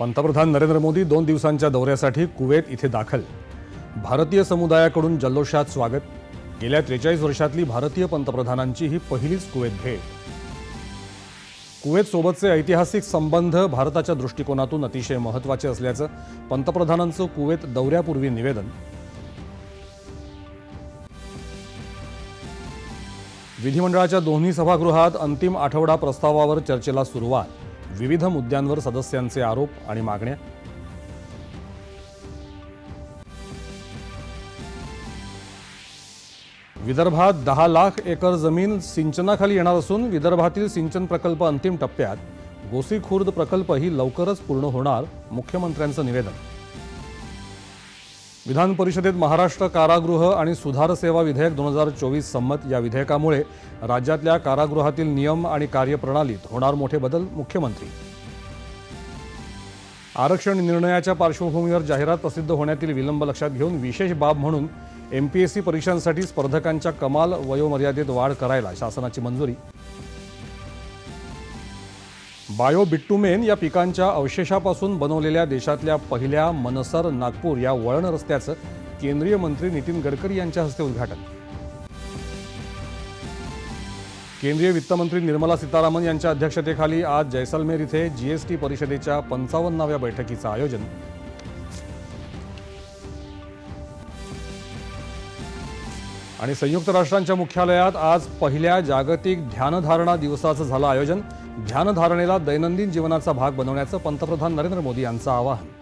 पंतप्रधान नरेंद्र मोदी दोन दिवसांच्या दौऱ्यासाठी कुवेत इथे दाखल. भारतीय समुदायाकडून जल्लोषात स्वागत. गेल्या त्रेचाळीस वर्षातली भारतीय पंतप्रधानांची ही पहिलीच कुवेत भेट. कुवेत सोबतचे ऐतिहासिक संबंध भारताच्या दृष्टिकोनातून अतिशय महत्त्वाचे असल्याचं पंतप्रधानांचं कुवेत दौऱ्यापूर्वी निवेदन. विधिमंडळाच्या दोन्ही सभागृहात अंतिम आठवडा प्रस्तावावर चर्चेला सुरुवात. विविध मुद्द्यांवर सदस्यांचे आरोप आणि मागण्या. विदर्भात दहा लाख एकर जमीन सिंचनाखाली येणार असून विदर्भातील सिंचन प्रकल्प अंतिम टप्प्यात. गोसीखुर्द प्रकल्पही लवकरच पूर्ण होणार मुख्यमंत्र्यांचं निवेदन. विधान परिषदेत महाराष्ट्र कारागृह आणि सुधार सेवा विधेयक दोन हजार चोवीस संमत या विधेयकामुळे राज्यातल्या कारागृहातील नियम आणि कार्यप्रणालीत होणार मोठे बदल मुख्यमंत्री. आरक्षण निर्णयाच्या पार्श्वभूमीवर जाहिरात प्रसिद्ध होण्यातील विलंब लक्षात घेऊन विशेष बाब म्हणून एमपीएससी परीक्षांसाठी स्पर्धकांच्या कमाल वयोमर्यादेत वाढ करायला शासनाची मंजुरी. बायो बिट्टुमेन या पिकांच्या अवशेषापासून बनवलेल्या देशातल्या पहिल्या मनसर नागपूर या वळण रस्त्याचं केंद्रीय मंत्री नितीन गडकरी यांच्या हस्ते उद्घाटन. केंद्रीय वित्तमंत्री निर्मला सीतारामन यांच्या अध्यक्षतेखाली आज जैसलमेर इथे जीएसटी परिषदेच्या पंचावन्नाव्या बैठकीचं आयोजन. आणि संयुक्त राष्ट्रांच्या मुख्यालयात आज पहिल्या जागतिक ध्यानधारणा दिवसाचं झालं आयोजन. ध्यानधारणेला दैनंदिन जीवनाचा भाग बनवण्याचं पंतप्रधान नरेंद्र मोदी यांचं आवाहन.